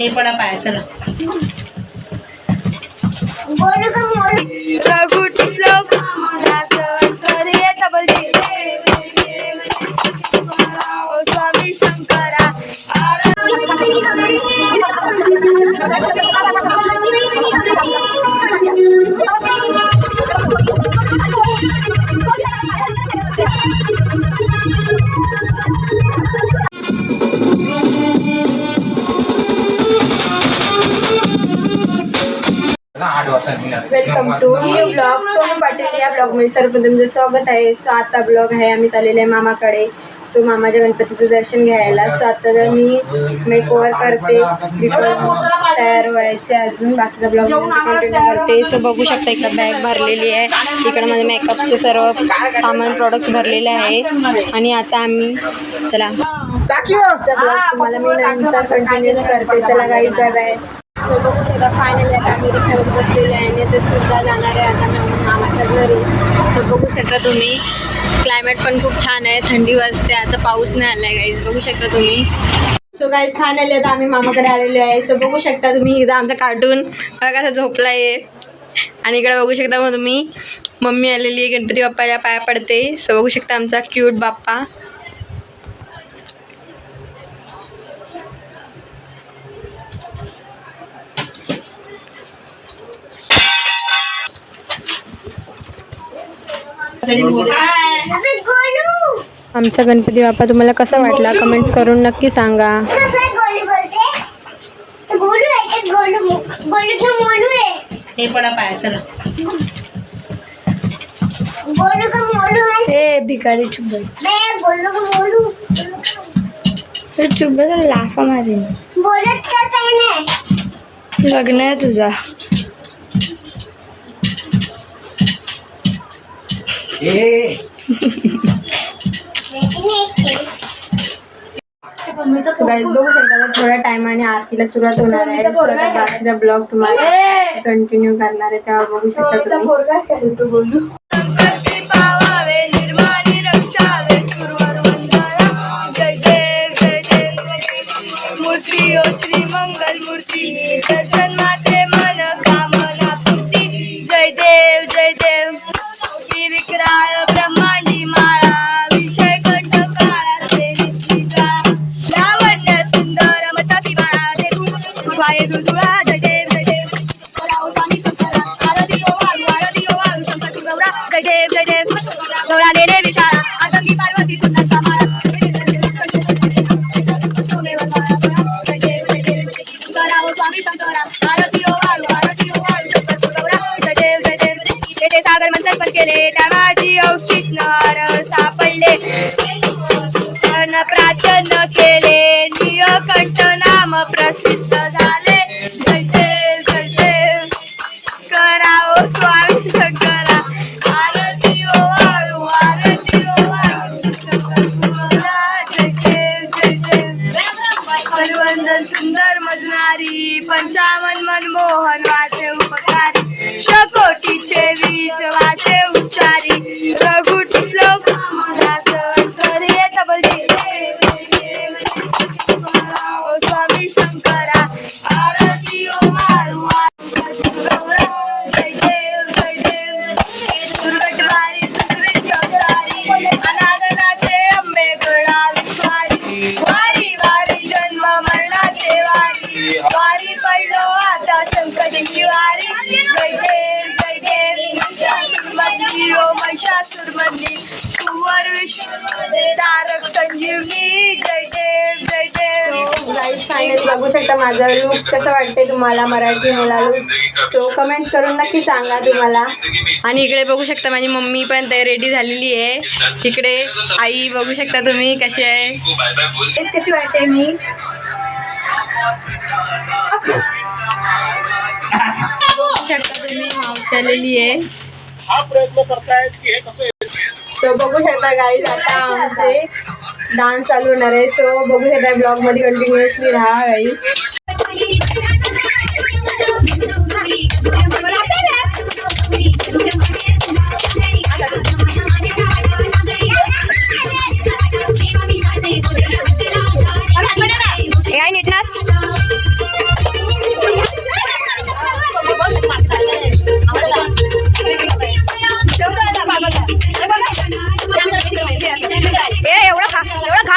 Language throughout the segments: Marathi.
हे पडा पाया चला. Swami Shankara welcome to new blog Sonu Patil या ब्लॉगमध्ये सर्वप्रथम तुमचं स्वागत आहे. सो आजचा ब्लॉग आहे. आम्ही चाललेलो आहे मामाकडे. सो मामाच्या गणपतीचं दर्शन घ्यायला. सो आता तर मी मेकओव्हर करते. बिकॉज तयार व्हायचे अजून. बाकीचा ब्लॉग कंटिन्यू करते. सो बघू शकता इकडं बॅग भरलेली आहे. इकडं माझे मेकअपचे सर्व सामान प्रोडक्ट्स भरलेले आहे. आणि आता आम्ही चला. ब्लॉग तुम्हाला मी नंतर कंटिन्यू करते. चला गाईड बाय बाय सो बघू शकता फायनली आता आम्ही रिक्षावर बसलेले आहे आणि सुद्धा जाणार आहे आता मी मामाच्या घरी सो बघू शकता तुम्ही. क्लायमेट पण खूप छान आहे. थंडी वाजते. आता पाऊस नाही आला आहे गाईज बघू शकता तुम्ही. सो गाईज फायनली आता आम्ही मामाकडे आलेलो आहे. सो बघू शकता तुम्ही एकदा आमचा कार्टून कसा झोपला आहे आणि इकडे बघू शकता मग तुम्ही. मम्मी आलेली आहे गणपती बाप्पाच्या पाया पडते. सो बघू शकता आमचा क्यूट बाप्पा. आमचा गणपती बाप्पा तुम्हाला कसा वाटला? कमेंट्स करून नक्की सांगा. हे पडा पाया चला. ए भिकारी चुप बस. ए, चुप बस लाफा मारेन. बोलत का काही नाही? लग्न आहे तुझा. बघू शकता आता थोड्या टायमाने आरतीला सुरुवात होणार आहे. ब्लॉग तुम्हाला कंटिन्यू करणार आहे तेव्हा बघू शकता तुम्ही. सागर मंथन પંચાવન મનમોહન વાત माझा लुक कसं वाटते तुम्हाला? मराठी मुला लुक सो कमेंट्स करून नक्की सांगा तुम्हाला. आणि इकडे बघू शकता माझी मम्मी पण ते रेडी झालेली आहे. इकडे आई बघू शकता तुम्ही कशी आहे. तेच कशी वाटते मी? बघू शकता तुम्ही मावशी आलेली आहे. हा प्रयत्न करतायत की हे कसं सो बघू शकता गाईज आता आमचे डान्स चालू होणार आहे. सो बघू शकता ब्लॉगमध्ये कंटिन्युअसली राहा गाईज ওরা ওরা ঘা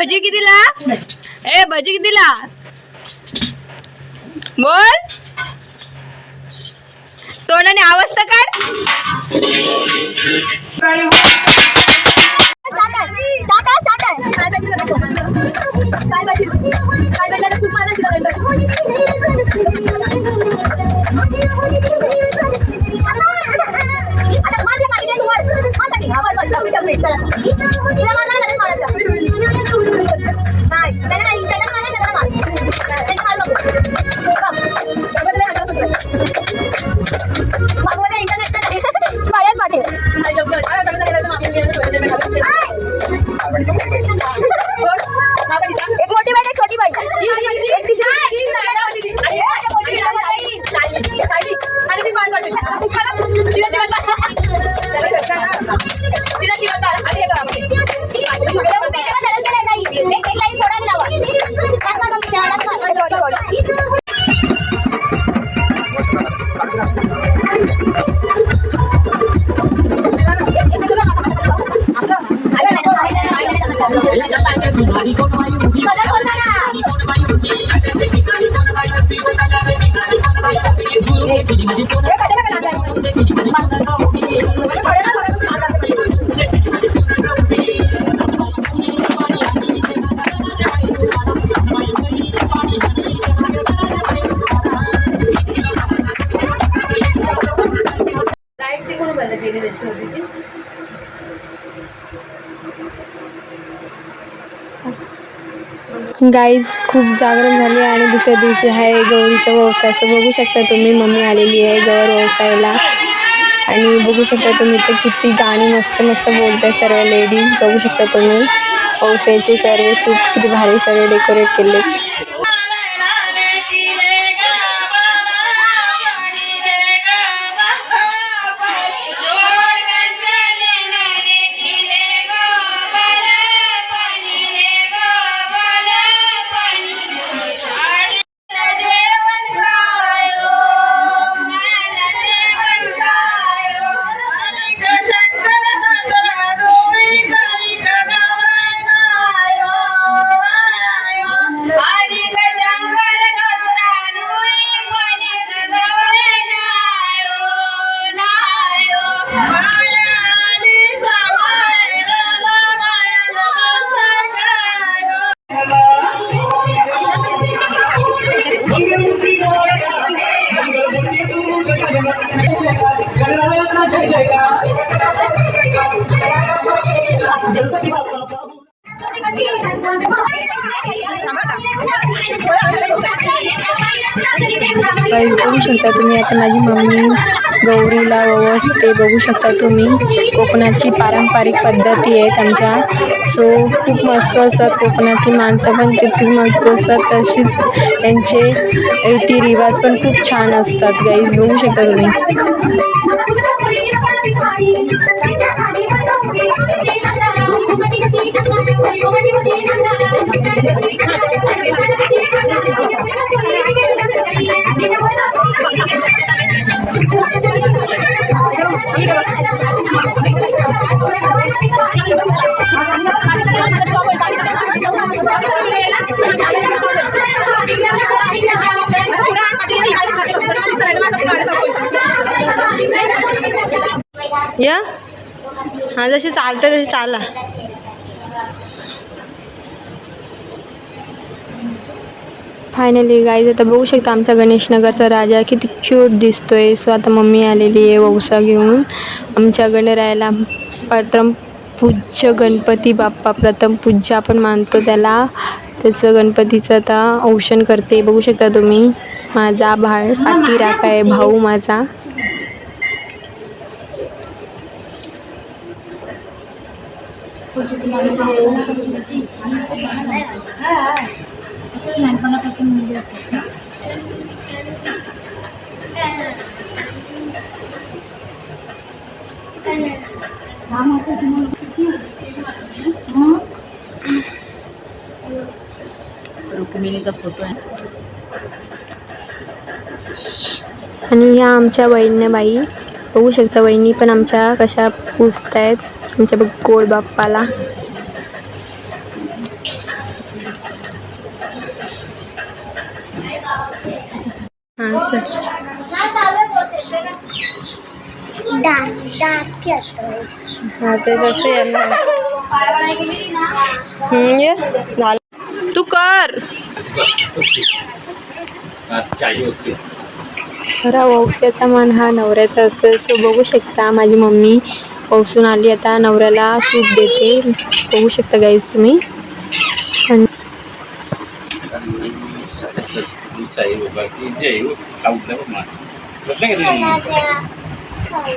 भजी कितीला? ए भजी कितीला? बोल. तोंडाने आवाज तर काढ. কোনো বেলা দিয়ে দিচ্ছে गाईज खूप जागरण झाली आणि दुसऱ्या दिवशी आहे गौरीचा व्यवसाय असं बघू शकता तुम्ही. मम्मी आलेली आहे गौर व्यवसायाला. आणि बघू शकता तुम्ही तर किती गाणी मस्त मस्त बोलताय सर्व लेडीज बघू शकता तुम्ही. व्यवसायाचे सर्व सूट किती भारी सर्व डेकोरेट केले गाईज बघू शकता तुम्ही. आता माझी मम्मी गौरीला व्यवस्थे बघू शकता तुम्ही. कोकणाची पारंपरिक पद्धती आहेत आमच्या. सो खूप मस्त असतात कोकणातली माणसं पण तितकी मस्त असतात. तशीच त्यांचे रीतिरिवाज पण खूप छान असतात गाईज बघू शकता तुम्ही. या? हां जशी चालते तशी चाला. फायनली गाईज आता बघू शकता आमचा गणेशनगरचा राजा किती क्यूट दिसतोय. सो आता मम्मी आलेली आहे वौसा घेऊन. आमच्या गणरायाला प्रथम पूज्य गणपती बाप्पा प्रथम पूज्य आपण मानतो त्याला. त्याचं गणपतीचं आता औषण करते. बघू शकता तुम्ही. माझा भाळ पाठी राखा आहे भाऊ माझा. रुक्मिणीचा फोटो आहे. आणि ह्या आमच्या बहिणीबाई बघू शकता वहिनी पण आमच्या कशा पुजत आहेत आमच्या बघ गोड बाप्पाला हा ते तू कर. खरं होती खरा वौस्याचा मान हा नवऱ्याचा असतो सो बघू शकता माझी मम्मी. वौसून आली आता नवऱ्याला सूप देते. बघू शकता गाईज तुम्ही? आणि चाय